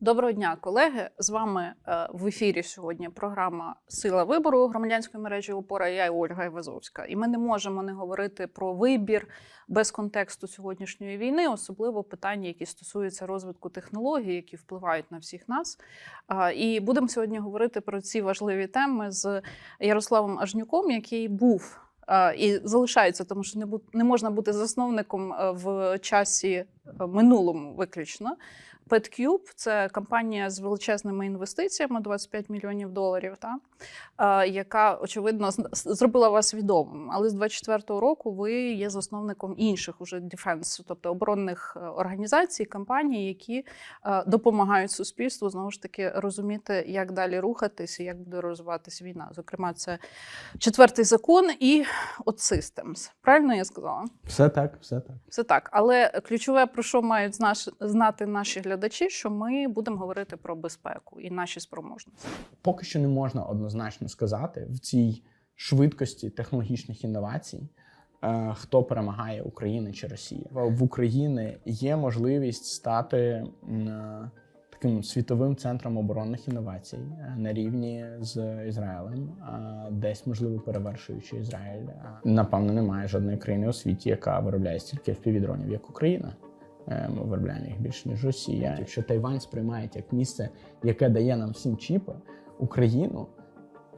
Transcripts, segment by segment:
Доброго дня, колеги. З вами е, в ефірі сьогодні програма Сила вибору громадянської мережі Опора. Я Ольга Івазовська. І ми не можемо не говорити про вибір без контексту сьогоднішньої війни, особливо питання, які стосуються розвитку технологій, які впливають на всіх нас. І будемо сьогодні говорити про ці важливі теми з Ярославом Ажнюком, який був. І залишається, тому що не не можна бути засновником е, в часі е, минулому виключно. PetCube – це компанія з величезними інвестиціями 25 мільйонів доларів, та, е, яка очевидно зробила вас відомим. Але з 24-го року ви є засновником інших уже defense, тобто оборонних е, організацій, компаній, які е, допомагають суспільству знову ж таки розуміти, як далі рухатись і як буде розвиватися війна. Зокрема, це четвертий закон і от Systems. Правильно я сказала? Все так, все так. Все так, але ключове про що мають знати наші глядачі, що ми будемо говорити про безпеку і наші спроможності. Поки що не можна однозначно сказати в цій швидкості технологічних інновацій, е, хто перемагає Україна чи Росія. В в Україні є можливість стати е, таким світовим центром оборонних інновацій е, на рівні з Ізраїлем, десь можливо перевершуючи Ізраїль. Напевно, немає жодної країни у світі, яка виробляє стільки FPV-дронів, як Україна. Е, Ми виробляємо їх більше ніж Росія. Якщо Тайвань сприймають як місце, яке дає нам всім чіпи, Україну,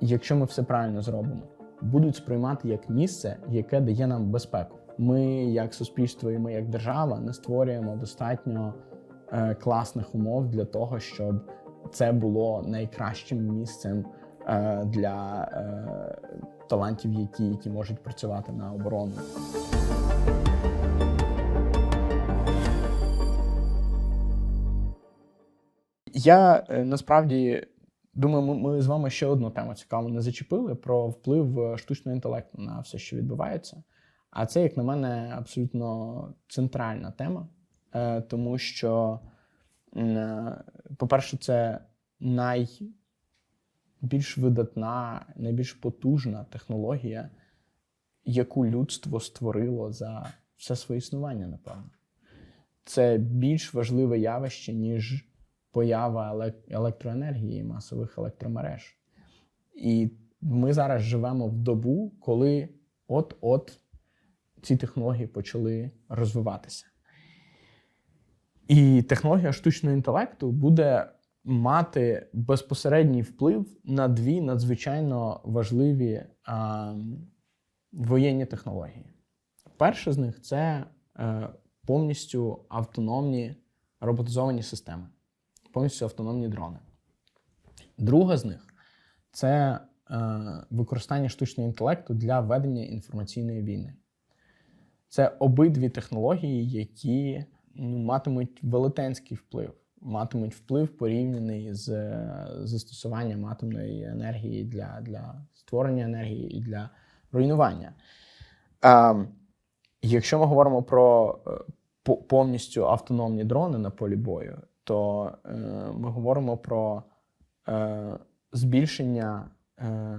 якщо ми все правильно зробимо, будуть сприймати як місце, яке дає нам безпеку. Ми, як суспільство, і ми, як держава, не створюємо достатньо е, класних умов для того, щоб це було найкращим місцем е, для е, талантів, які, які можуть працювати на оборону. Я е, насправді думаю, ми, з вами ще одну тему цікаву не зачепили про вплив е, штучного інтелекту на все, що відбувається. А це, як на мене, абсолютно центральна тема, е, тому що, по-перше, це найбільш видатна, найбільш потужна технологія, яку людство створило за все своє існування, напевно. Це більш важливе явище, ніж поява електроенергії, масових електромереж. І ми зараз живемо в добу, коли от-от ці технології почали розвиватися. І технологія штучного інтелекту буде мати безпосередній вплив на дві надзвичайно важливі а, воєнні технології. Перша з них це е, повністю автономні роботизовані системи повністю автономні дрони. Друга з них це е, використання штучного інтелекту для ведення інформаційної війни. Це обидві технології, які ну, матимуть велетенський вплив, матимуть вплив порівняний з е, застосуванням атомної енергії для, для створення енергії і для руйнування. Е, якщо ми говоримо про повністю автономні дрони на полі бою, то е, ми говоримо про е, збільшення е,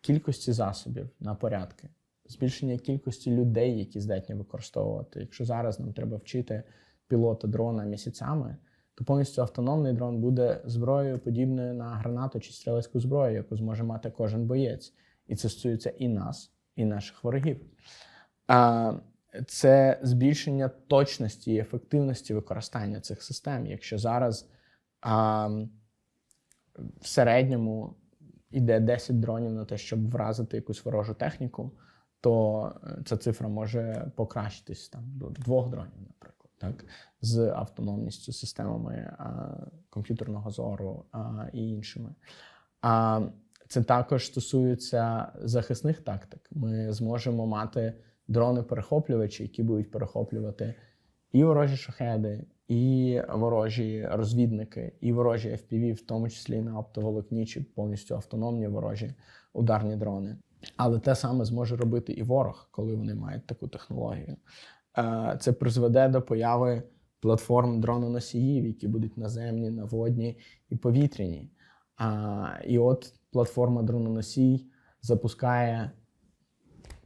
кількості засобів на порядки, збільшення кількості людей, які здатні використовувати. Якщо зараз нам треба вчити пілота дрона місяцями, то повністю автономний дрон буде зброєю подібною на гранату чи стрілецьку зброю, яку зможе мати кожен боєць. І це стосується і нас, і наших ворогів. Це збільшення точності і ефективності використання цих систем. Якщо зараз а, в середньому йде 10 дронів на те, щоб вразити якусь ворожу техніку, то е, ця цифра може покращитись там до двох дронів, наприклад, так, з автономністю, системами а, комп'ютерного зору а, і іншими. А це також стосується захисних тактик. Ми зможемо мати дрони-перехоплювачі, які будуть перехоплювати і ворожі шахеди, і ворожі розвідники, і ворожі FPV, в тому числі на оптоволокні чи повністю автономні ворожі ударні дрони. Але те саме зможе робити і ворог, коли вони мають таку технологію. Е, Це призведе до появи платформ дрононосіїв, які будуть наземні, наводні і повітряні. І от платформа дрононосій запускає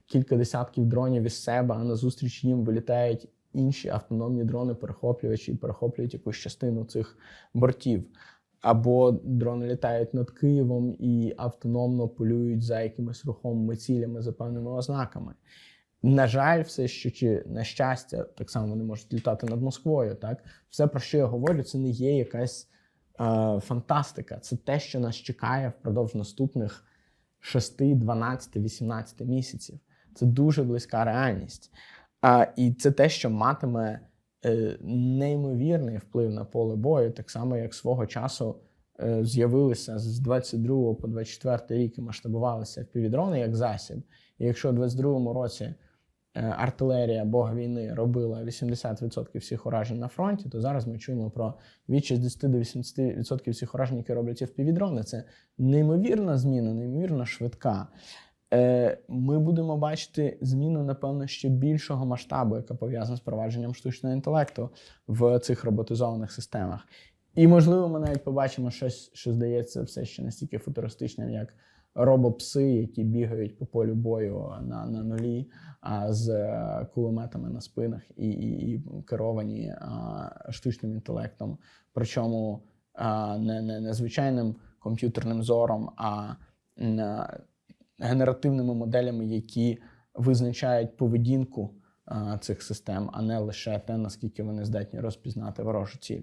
кілька десятків дронів із себе, а назустріч їм вилітають інші автономні дрони перехоплювачі і перехоплюють якусь частину цих бортів. Або дрони літають над Києвом і автономно полюють за якимись рухомими цілями за певними ознаками. На жаль, все, що чи на щастя, так само вони можуть літати над Москвою. Так, все, про що я говорю, це не є якась е, фантастика. Це те, що нас чекає впродовж наступних 6, 12, 18 місяців. Це дуже близька реальність. А, і це те, що матиме е, неймовірний вплив на поле бою, так само як свого часу е, з'явилися з 22 по 24 рік і масштабувалися впівдрони як засіб. І якщо у 22-му році е, артилерія Бога війни робила 80% всіх уражень на фронті, то зараз ми чуємо про від 60 до 80% всіх уражень, які роблять впівдрони. Це неймовірна зміна, неймовірно швидка. Е, Ми будемо бачити зміну, напевно, ще більшого масштабу, яка пов'язана з провадженням штучного інтелекту в цих роботизованих системах. І, можливо, ми навіть побачимо щось, що здається все ще настільки футуристичним, як робопси, які бігають по полю бою на, на нулі, а з е, кулеметами на спинах і, і, і керовані а, штучним інтелектом. Причому а, не, не, не звичайним комп'ютерним зором, а м, генеративними моделями, які визначають поведінку цих систем, а не лише те, наскільки вони здатні розпізнати ворожу ціль.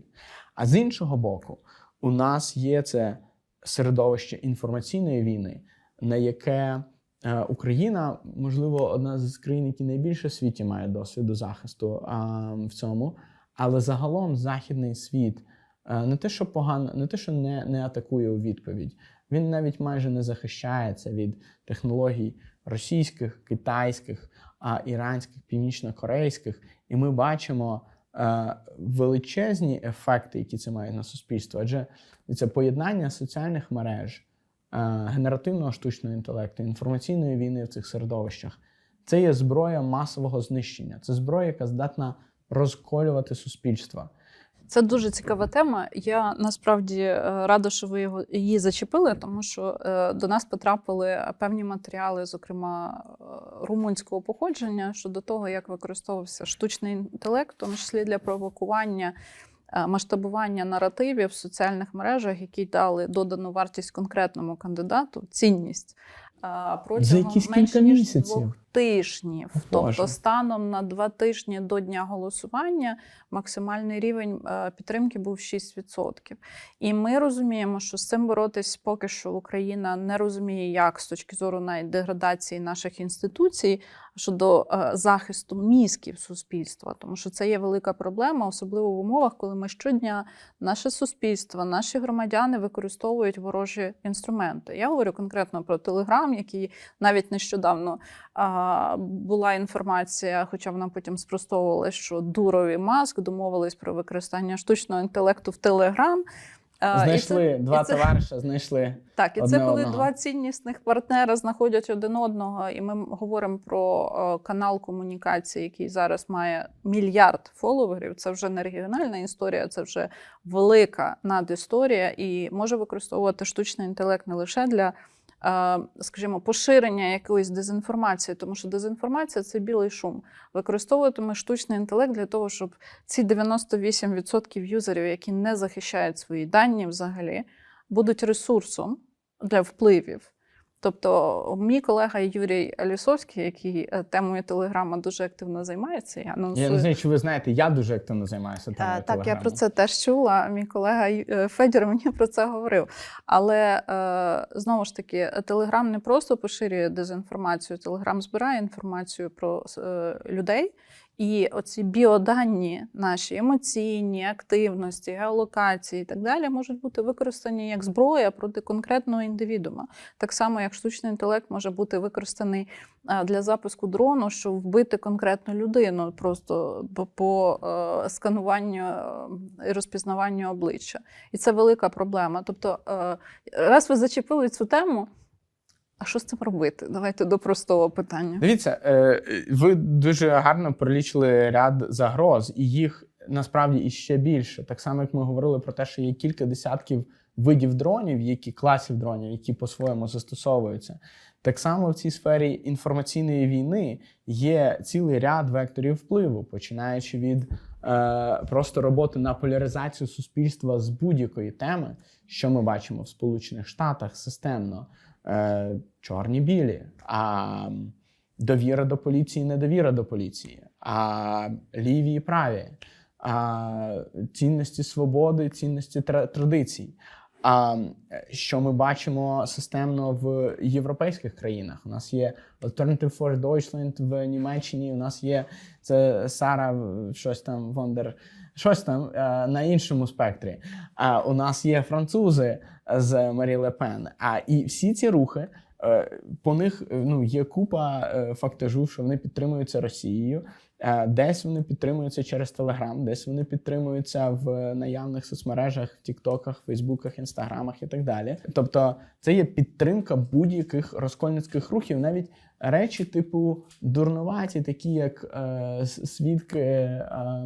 А з іншого боку, у нас є це середовище інформаційної війни, на яке е, Україна, можливо, одна з країн, які найбільше в світі має досвіду захисту в цьому, але загалом західний світ е, не те, що погано, не те, що не, не атакує у відповідь. Він навіть майже не захищається від технологій російських, китайських, а іранських, північно-корейських. І ми бачимо е, величезні ефекти, які це має на суспільство. Адже це поєднання соціальних мереж, е, генеративного штучного інтелекту, інформаційної війни в цих середовищах. Це є зброя масового знищення. Це зброя, яка здатна розколювати суспільство. Це дуже цікава тема. Я насправді е, рада, що ви його її зачепили, тому що е, до нас потрапили певні матеріали, зокрема е, румунського походження, щодо того, як використовувався штучний інтелект, в тому числі для провокування. Масштабування наративів в соціальних мережах, які дали додану вартість конкретному кандидату, цінність протягом якісь менше кілька ніж місяців. двох тижнів. Боже. Тобто, станом на два тижні до дня голосування максимальний рівень е, підтримки був 6%. І ми розуміємо, що з цим боротись поки що Україна не розуміє, як з точки зору навіть деградації наших інституцій щодо е, захисту мізків суспільства, тому що це є велика проблема, особливо в умовах, коли ми щодня наше суспільство, наші громадяни використовують ворожі інструменти. Я говорю конкретно про Телеграм, який навіть нещодавно а, була інформація, хоча вона потім спростовувала, що Дуров і Маск домовились про використання штучного інтелекту в Телеграм. І Знайшли це- два і це- товариша, знайшли. так, і одне це коли одного. два ціннісних партнери знаходять один одного, і ми говоримо про е, канал комунікації, який зараз має мільярд фоловерів. Це вже не регіональна історія, це вже велика надісторія, і може використовувати штучний інтелект не лише для. Е, Скажімо, поширення якоїсь дезінформації, тому що дезінформація це білий шум. Використовуватиме штучний інтелект для того, щоб ці 98% юзерів, які не захищають свої дані взагалі, будуть ресурсом для впливів. Тобто, мій колега Юрій Лісовський, який е, темою Телеграма дуже активно займається, я Я не знаю, чи ви знаєте, я дуже активно займаюся Е, темою Так, я про це теж чула. Мій колега е, Федір мені про це говорив. Але знову ж таки, Телеграм не просто поширює дезінформацію, Телеграм збирає інформацію про людей. І оці біодані, наші емоційні, активності, геолокації і так далі можуть бути використані як зброя проти конкретного індивідуума. Так само, як штучний інтелект може бути використаний е, для запуску дрону, щоб вбити конкретну людину, просто по- е, скануванню е, і розпізнаванню обличчя. І це велика проблема. Тобто, е, раз ви зачепили цю тему, а що з цим робити? Давайте до простого питання. Дивіться, е, ви дуже гарно перелічили ряд загроз, і їх насправді іще більше. Так само, як ми говорили про те, що є кілька десятків видів дронів, які класів дронів, які по-своєму застосовуються. Так само в цій сфері інформаційної війни є цілий ряд векторів впливу, починаючи від е, просто роботи на поляризацію суспільства з будь-якої теми, що ми бачимо в Сполучених Штатах системно, чорні білі, а довіра до поліції, недовіра до поліції, а ліві і праві, а цінності свободи, цінності традицій. А е, що ми бачимо системно в європейських країнах? У нас є Alternative for Deutschland в Німеччині. У нас є це Сара щось там Вондер, щось там е, на іншому спектрі. А у нас є французи з Марі Ле Пен. А і всі ці рухи. е, По них е, ну є купа е, фактажу, що вони підтримуються Росією. Е, Десь вони підтримуються через Телеграм, десь вони підтримуються в наявних соцмережах, Тіктоках, Фейсбуках, Інстаграмах і так далі. Тобто, це є підтримка будь-яких розкольницьких рухів, навіть речі, типу дурнуваті, такі як е, свідки е,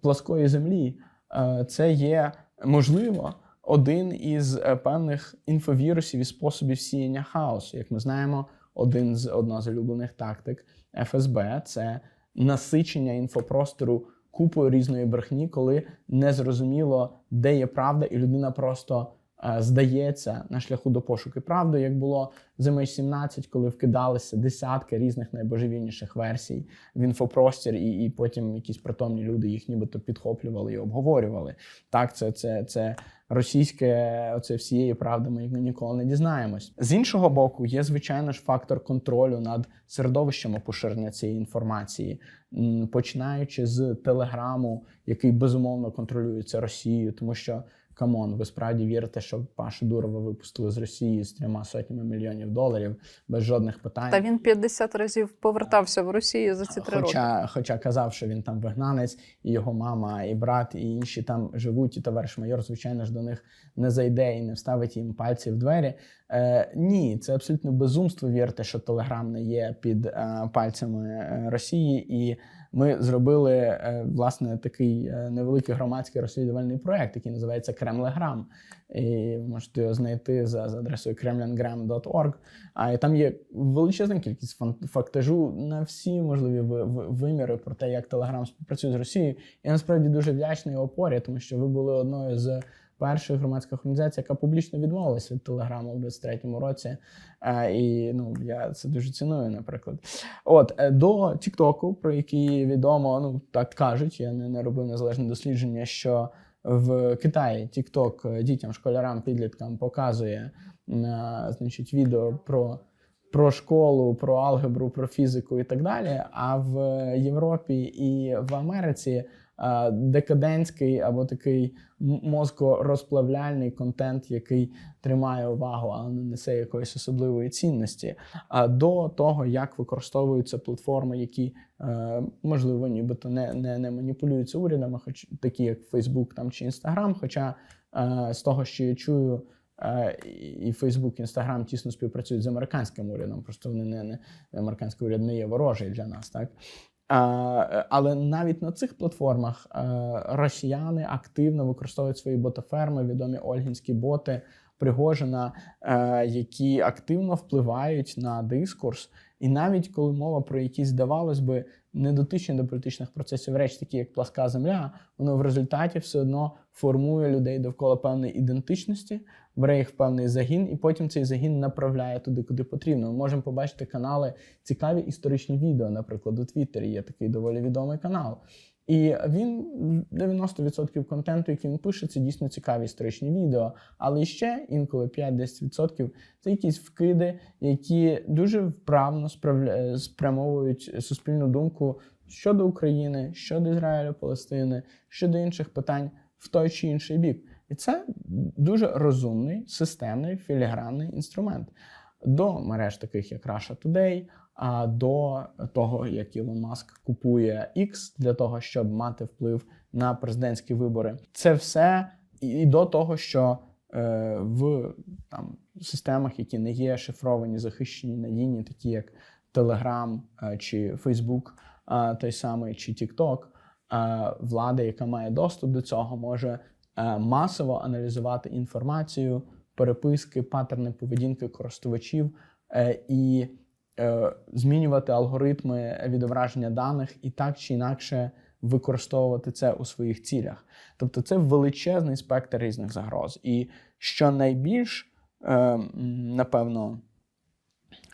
плоскої землі. Е, це є можливо один із е, певних інфовірусів і способів сіяння хаосу. Як ми знаємо, один з одна з улюблених тактик ФСБ це насичення інфопростору купою різної брехні, коли не зрозуміло, де є правда, і людина просто здається на шляху до пошуку правди, як було з MH17, коли вкидалися десятки різних найбожевільніших версій в інфопростір, і, і потім якісь притомні люди їх нібито підхоплювали і обговорювали. Так, це, це, це російське оце всієї правди ми ніколи не дізнаємось. З іншого боку, є звичайно ж фактор контролю над середовищами поширення цієї інформації, починаючи з телеграму, який безумовно контролюється Росією, тому що. Камон, ви справді вірите, що Пашу Дурова випустили з Росії з трьома сотнями мільйонів доларів без жодних питань. Та він 50 разів повертався в Росію за ці три роки. Хоча, хоча казав, що він там вигнанець, і його мама, і брат, і інші там живуть, і товариш майор, звичайно ж, до них не зайде і не вставить їм пальці в двері. Е, ні, це абсолютно безумство вірити, що Телеграм не є під е, пальцями е, Росії. І ми зробили е, власне такий е, невеликий громадський розслідувальний проект, який називається Кремлеграм. І можете його знайти за, за адресою kremlingram.org. А і там є величезна кількість фактажу на всі можливі ви- ви- виміри про те, як Телеграм співпрацює з Росією. Я насправді дуже вдячний опорі, тому що ви були одною з перших громадських організацій, яка публічно відмовилася від Телеграму в 23-му році. Е, І ну я це дуже ціную, наприклад. От е, до Тіктоку, про який відомо, ну так кажуть, я не, не робив незалежне дослідження, що в Китаї TikTok дітям, школярам, підліткам показує на, значить, відео про, про школу, про алгебру, про фізику і так далі. А в Європі і в Америці декадентський або такий мозкорозплавляльний контент, який тримає увагу, але не несе якоїсь особливої цінності. А до того, як використовуються платформи, які е, можливо нібито не, не, не маніпулюються урядами, хоч такі як Facebook там чи Instagram, Хоча е, з того, що я чую. е, І Facebook, Instagram тісно співпрацюють з американським урядом. Просто вони не, не американський уряд не є ворожий для нас, так але навіть на цих платформах е, росіяни активно використовують свої ботоферми, відомі ольгінські боти Пригожина, е, які активно впливають на дискурс. І навіть коли мова про якісь, здавалось би, недотичні до політичних процесів речі, такі як пласка земля, воно в результаті все одно формує людей довкола певної ідентичності, бере їх в певний загін, і потім цей загін направляє туди, куди потрібно. Ми можемо побачити канали цікаві історичні відео. Наприклад, у Твіттері є такий доволі відомий канал. І він 90% контенту, який він пише, це дійсно цікаві історичні відео. Але ще інколи 5-10% це якісь вкиди, які дуже вправно спрямовують суспільну думку щодо України, щодо Ізраїлю, Палестини, щодо інших питань в той чи інший бік. І це дуже розумний, системний, філігранний інструмент до мереж, таких як Russia Today, а до того, як Ілон Маск купує X для того, щоб мати вплив на президентські вибори. Це все і до того, що е, в там системах, які не є шифровані, захищені, надійні, такі як Telegram е, чи Facebook, е, той самий чи TikTok, влада, яка має доступ до цього, може масово аналізувати інформацію, переписки, паттерни поведінки користувачів і змінювати алгоритми відображення даних і так чи інакше використовувати це у своїх цілях. Тобто це величезний спектр різних загроз. І що найбільш, е, напевно,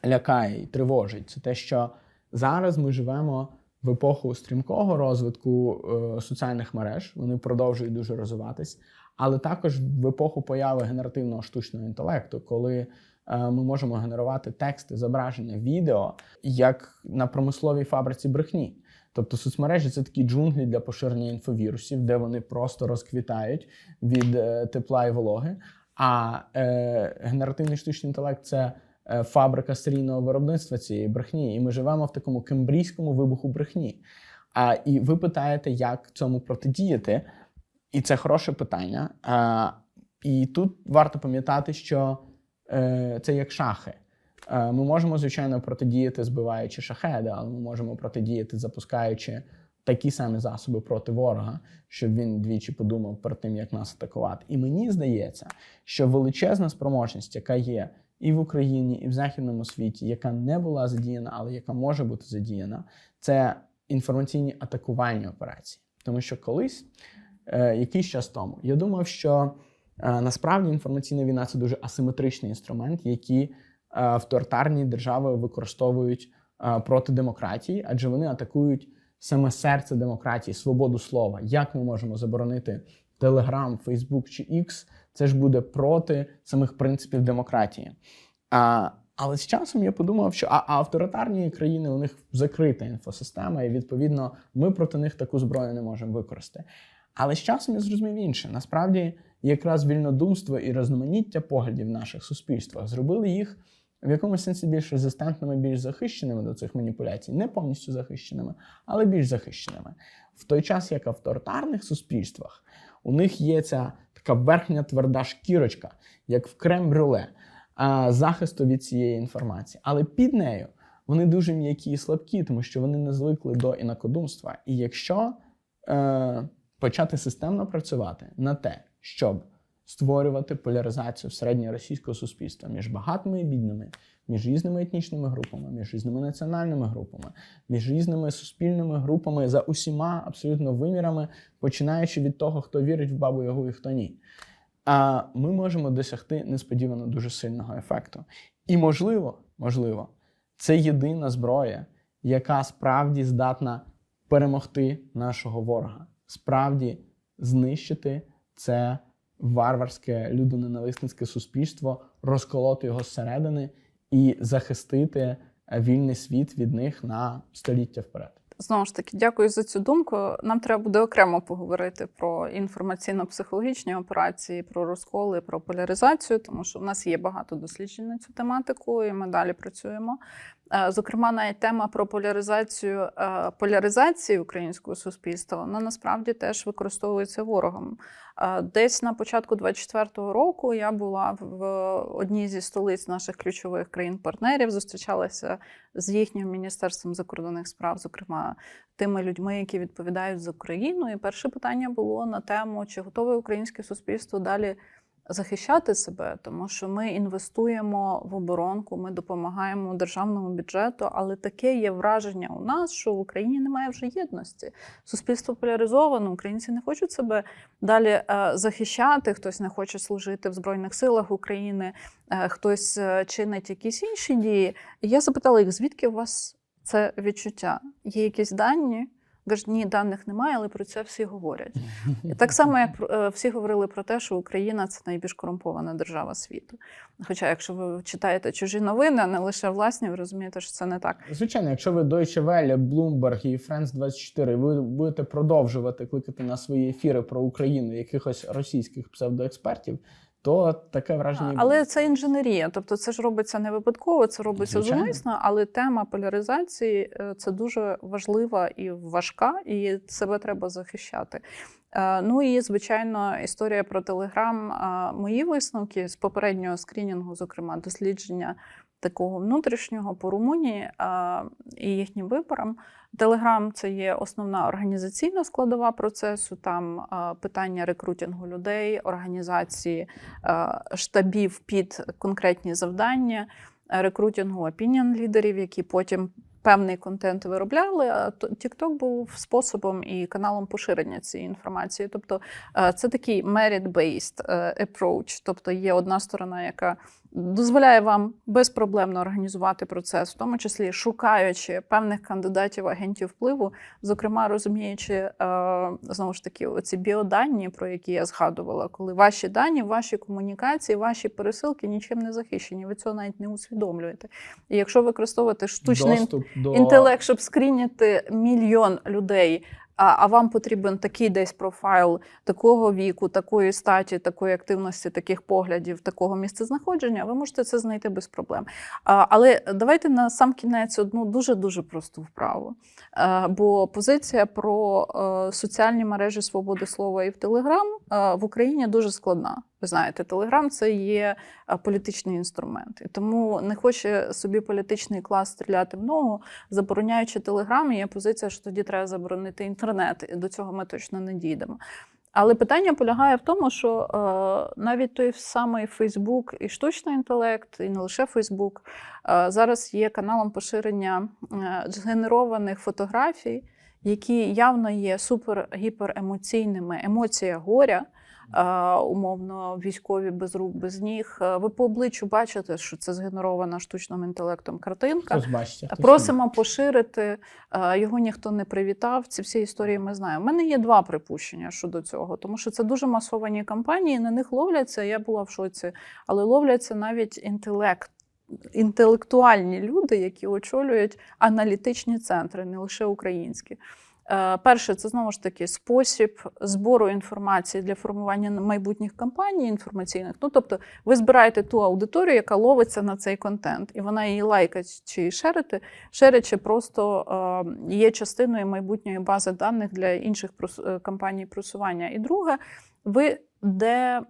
лякає і тривожить, це те, що зараз ми живемо в епоху стрімкого розвитку е, соціальних мереж. Вони продовжують дуже розвиватись, але також в епоху появи генеративного штучного інтелекту, коли е, ми можемо генерувати тексти, зображення, відео як на промисловій фабриці брехні. Тобто соцмережі це такі джунглі для поширення інфовірусів, де вони просто розквітають від е, тепла і вологи. А е, генеративний штучний інтелект це е, фабрика серійного виробництва цієї брехні. І ми живемо в такому кембрійському вибуху брехні. А, і ви питаєте, як цьому протидіяти? І це хороше питання. А, і тут варто пам'ятати, що е, це як шахи. Е, Ми можемо, звичайно, протидіяти, збиваючи шахеди, але ми можемо протидіяти, запускаючи такі самі засоби проти ворога, щоб він двічі подумав перед тим, як нас атакувати. І мені здається, що величезна спроможність, яка є і в Україні, і в західному світі, яка не була задіяна, але яка може бути задіяна, це інформаційні атакувальні операції. Тому що колись, е, якийсь час тому, я думав, що е, насправді інформаційна війна це дуже асиметричний інструмент, який е, авторитарні держави використовують е, проти демократії, адже вони атакують саме серце демократії, свободу слова. Як ми можемо заборонити Telegram, Facebook чи X? Це ж буде проти самих принципів демократії. А, але з часом я подумав, що а авторитарні країни у них закрита інфосистема, і відповідно ми проти них таку зброю не можемо використати. Але з часом я зрозумів інше. Насправді, якраз вільнодумство і різноманіття поглядів в наших суспільствах зробили їх в якомусь сенсі більш резистентними, більш захищеними до цих маніпуляцій, не повністю захищеними, але більш захищеними. В той час, як в авторитарних суспільствах, у них є ця така верхня тверда шкірочка, як в крем-брюле, захисту від цієї інформації. Але під нею вони дуже м'які і слабкі, тому що вони не звикли до інакодумства. І якщо е, почати системно працювати на те, щоб створювати поляризацію середньоросійського суспільства між багатими і бідними, між різними етнічними групами, між різними національними групами, між різними суспільними групами за усіма абсолютно вимірами, починаючи від того, хто вірить в бабу Ягу і хто ні. А ми можемо досягти несподівано дуже сильного ефекту. І можливо, можливо, це єдина зброя, яка справді здатна перемогти нашого ворога, справді знищити це варварське людоненависницьке суспільство, розколоти його зсередини і захистити вільний світ від них на століття вперед. Знову ж таки, дякую за цю думку. Нам треба буде окремо поговорити про інформаційно-психологічні операції, про розколи, про поляризацію, тому що в нас є багато досліджень на цю тематику, і ми далі працюємо. Е, Зокрема, навіть тема про поляризацію е, поляризації українського суспільства вона насправді теж використовується ворогом. Е, Десь на початку 24-го року я була в одній зі столиць наших ключових країн-партнерів, зустрічалася з їхнім міністерством закордонних справ, зокрема тими людьми, які відповідають за Україну. І перше питання було на тему, чи готове українське суспільство далі захищати себе, тому що ми інвестуємо в оборонку, ми допомагаємо державному бюджету, але таке є враження у нас, що в Україні немає вже єдності. Суспільство поляризовано, українці не хочуть себе далі е, захищати. Хтось не хоче служити в збройних силах України, е, хтось е, чинить якісь інші дії. І я запитала їх, звідки у вас це відчуття? Є якісь дані? Кажуть, ні, даних немає, але про це всі говорять. І так само, як е, всі говорили про те, що Україна це найбільш корумпована держава світу. Хоча, якщо ви читаєте чужі новини, не лише власні, ви розумієте, що це не так. Звичайно, якщо ви Deutsche Welle, Bloomberg і France 24, ви будете продовжувати кликати на свої ефіри про Україну якихось російських псевдоекспертів, то таке враження. Але це інженерія, тобто це ж робиться не випадково, це робиться Звичайно. зумисно. Але тема поляризації е, це дуже важлива і важка, і себе треба захищати. Е, Ну і звичайно, історія про Телеграм. Мої висновки з попереднього скрінінгу, зокрема дослідження такого внутрішнього по Румунії і їхнім виборам. Телеграм це є основна організаційна складова процесу. Там питання рекрутингу людей, організації штабів під конкретні завдання, рекрутингу опініон лідерів, які потім певний контент виробляли. А TikTok був способом і каналом поширення цієї інформації. Тобто це такий merit-based е, approach. Тобто є одна сторона, яка дозволяє вам безпроблемно організувати процес, в тому числі шукаючи певних кандидатів агентів впливу, зокрема розуміючи е, знову ж таки оці біодані, про які я згадувала, коли ваші дані, ваші комунікації, ваші пересилки нічим не захищені. Ви цього навіть не усвідомлюєте. І якщо використовувати штучний інтелект, Доступ до інтелект, щоб скріняти мільйон людей. А, а вам потрібен такий десь профайл такого віку, такої статі, такої активності, таких поглядів, такого місцезнаходження, ви можете це знайти без проблем. А, але давайте на сам кінець одну дуже дуже просту вправу. А, бо позиція про е, соціальні мережі свободи слова і в Телеграм в Україні дуже складна. Ви знаєте, Телеграм це є політичний інструмент, і тому не хоче собі політичний клас стріляти в ногу забороняючи телеграм, є позиція, що тоді треба заборонити інтернет. І до цього ми точно не дійдемо. Але питання полягає в тому, що е, навіть той самий Фейсбук і штучний інтелект, і не лише Фейсбук, е, зараз є каналом поширення згенерованих фотографій, які явно є супер-гіперемоційними. Емоція горя, умовно, військові без рук, без ніг. Е, Ви по обличчю бачите, що це згенерована штучним інтелектом картинка. Хтось ні. Просимо поширити. е, Його ніхто не привітав. Ці всі історії ми знаємо. У мене є два припущення щодо цього, тому що це дуже масовані кампанії. На них ловляться. Я була в шоці, але ловляться навіть інтелект. Інтелектуальні люди, які очолюють аналітичні центри, не лише українські. Е, Перше, це знову ж таки спосіб збору інформації для формування майбутніх кампаній інформаційних. Ну, тобто, ви збираєте ту аудиторію, яка ловиться на цей контент, і вона її лайкать чи шерити, шерить, просто е, є частиною майбутньої бази даних для інших е, кампаній просування. І друге, ви де,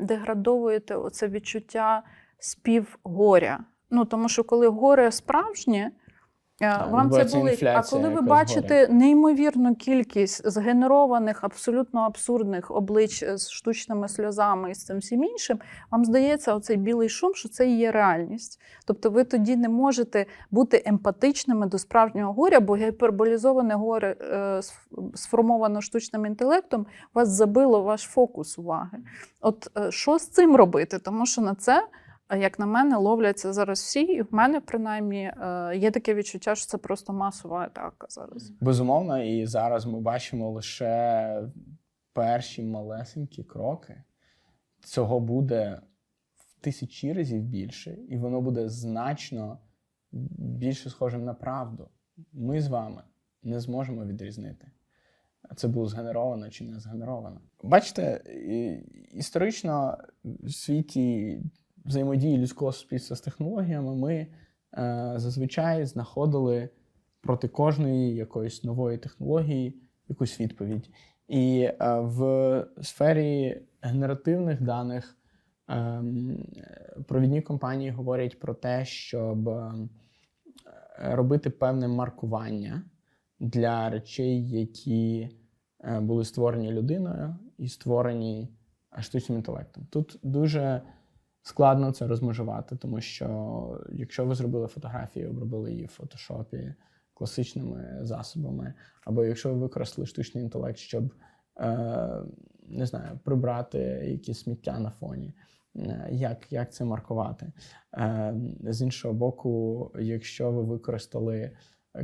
деградовуєте оце відчуття співгоря. Ну, тому що коли горе справжнє, вам це болить. А коли ви бачите неймовірну кількість згенерованих, абсолютно абсурдних облич з штучними сльозами і з цим всім іншим, вам здається, оцей білий шум, що це і є реальність. Тобто ви тоді не можете бути емпатичними до справжнього горя, бо гіперболізоване горе е, сформовано штучним інтелектом, вас забило ваш фокус уваги. От е, що з цим робити? Тому що на це. Як на мене, ловляться зараз всі, і в мене принаймні е, є таке відчуття, що це просто масова атака зараз. Безумовно, і зараз ми бачимо лише перші малесенькі кроки. Цього буде в тисячі разів більше, і воно буде значно більше схожим на правду. Ми з вами не зможемо відрізнити, це було згенеровано чи не згенеровано. Бачите, історично в світі взаємодії людського суспільства з технологіями ми е, зазвичай знаходили проти кожної якоїсь нової технології якусь відповідь. І е, в сфері генеративних даних ем, провідні компанії говорять про те, щоб е, робити певне маркування для речей, які е, були створені людиною і створені е, штучним інтелектом. Тут дуже складно це розмежувати, тому що якщо ви зробили фотографію, обробили її в фотошопі класичними засобами, або якщо ви використали штучний інтелект, щоб е, не знаю, прибрати якісь сміття на фоні. е, Як, як це маркувати? Е, З іншого боку, якщо ви використали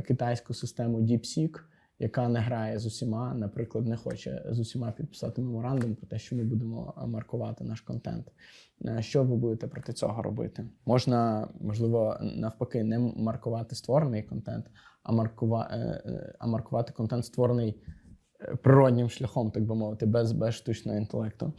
китайську систему DeepSeek, яка не грає з усіма, наприклад, не хоче з усіма підписати меморандум про те, що ми будемо маркувати наш контент. Е, Що ви будете проти цього робити? Можна, можливо, навпаки, не маркувати створений контент, а, маркува... е, е, а маркувати контент, створений природнім шляхом, так би мовити, без, без штучного інтелекту.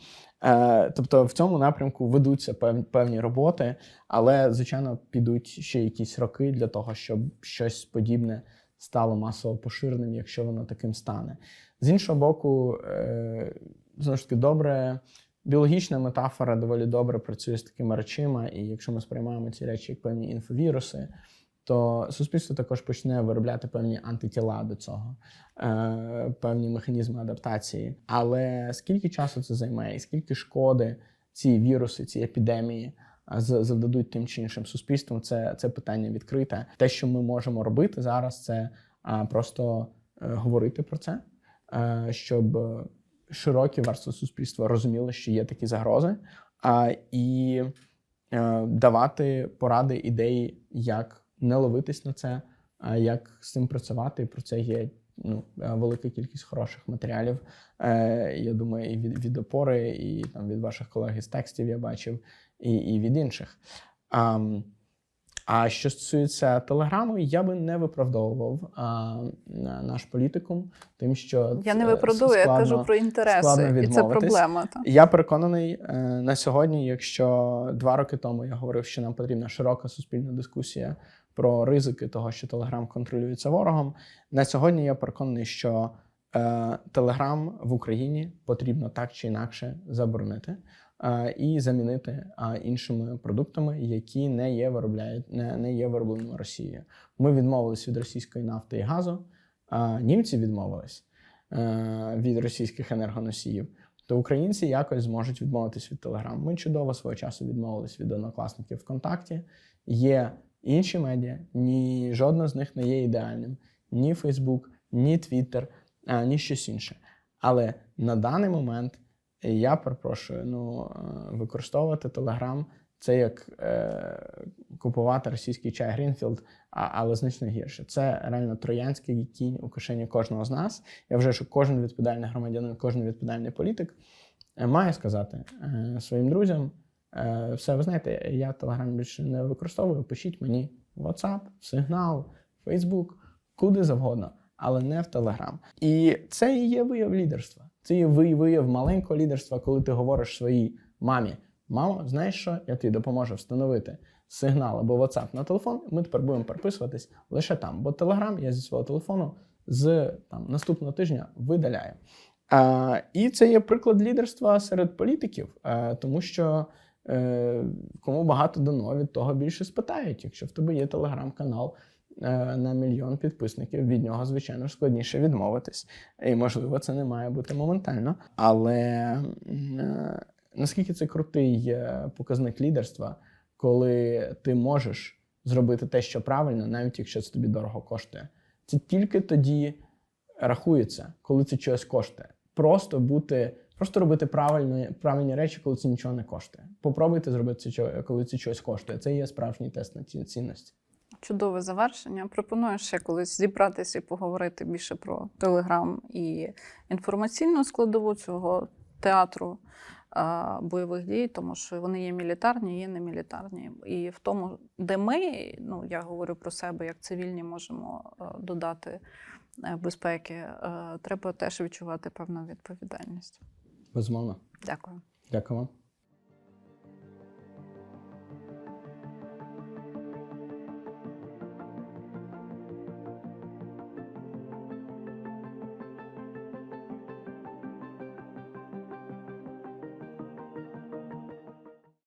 Е, тобто в цьому напрямку ведуться пев, певні роботи, але, звичайно, підуть ще якісь роки для того, щоб щось подібне стало масово поширеним, якщо воно таким стане. З іншого боку, е, знову ж таки, добре біологічна метафора доволі добре працює з такими речима, і якщо ми сприймаємо ці речі як певні інфовіруси, то суспільство також почне виробляти певні антитіла до цього, е, певні механізми адаптації. Але скільки часу це займе, і скільки шкоди ці віруси, ці епідемії завдадуть тим чи іншим суспільством, це, це питання відкрите. Те, що ми можемо робити зараз, це просто е, говорити про це, е, щоб широкі верстви суспільства розуміли, що є такі загрози, а, і е, давати поради, ідеї, як не ловитись на це, як з цим працювати. Про це є ну, велика кількість хороших матеріалів. Е, я думаю, і від, від опори, і там від ваших колег із текстів я бачив, і, і від інших. А, а що стосується телеграму, я би не виправдовував а, наш політикум, тим, що Я не це виправдовую, я кажу про інтереси, і це проблема. Та. я переконаний е, на сьогодні, якщо два роки тому я говорив, що нам потрібна широка суспільна дискусія про ризики того, що Телеграм контролюється ворогом. На сьогодні я переконаний, що е, Телеграм в Україні потрібно так чи інакше заборонити і замінити іншими продуктами, які не є виробляють, не, не є виробленими Росією. Ми відмовились від російської нафти і газу, а німці відмовились е, від російських енергоносіїв то українці якось зможуть відмовитись від Телеграм. Ми чудово свого часу відмовились від однокласників ВКонтакті. Є інші медіа, ні жодна з них не є ідеальним. Ні Фейсбук, ні Твіттер, ні щось інше. Але на даний момент я перепрошую, ну е, використовувати Телеграм це як е, купувати російський чай Грінфілд, а, але значно гірше. Це реально троянський кінь у кишені кожного з нас. Я вважаю, що кожен відповідальний громадянин, кожен відповідальний політик е, має сказати е, своїм друзям: е, все, ви знаєте, я Телеграм більше не використовую. Пишіть мені в WhatsApp, Signal, Facebook, куди завгодно, але не в Телеграм. І це і є вияв лідерства. Це вияв маленького лідерства, коли ти говориш своїй мамі: мамо, знаєш що? Я тобі допоможу встановити сигнал або WhatsApp на телефон. Ми тепер будемо переписуватись лише там. Бо Telegram я зі свого телефону з там наступного тижня видаляю. А, і це є приклад лідерства серед політиків, а, тому що е, кому багато дано, від того більше спитають. Якщо в тебе є телеграм-канал на мільйон підписників, від нього, звичайно, складніше відмовитись. І, можливо, це не має бути моментально. Але е, наскільки це крутий е, показник лідерства, коли ти можеш зробити те, що правильно, навіть якщо це тобі дорого коштує. Це тільки тоді рахується, коли це чогось коштує. Просто бути, просто робити правильні, правильні речі, коли це нічого не коштує. Попробуйте зробити це, коли це щось коштує. Це є справжній тест на ці цінності. Чудове завершення. Пропоную ще колись зібратися і поговорити більше про Телеграм і інформаційну складову цього театру а, бойових дій, тому що вони є мілітарні, є немілітарні. І в тому, де ми, ну я говорю про себе як цивільні, можемо е, додати е, безпеки, е, треба теж відчувати певну відповідальність. Безумовно. Дякую. Дякую вам.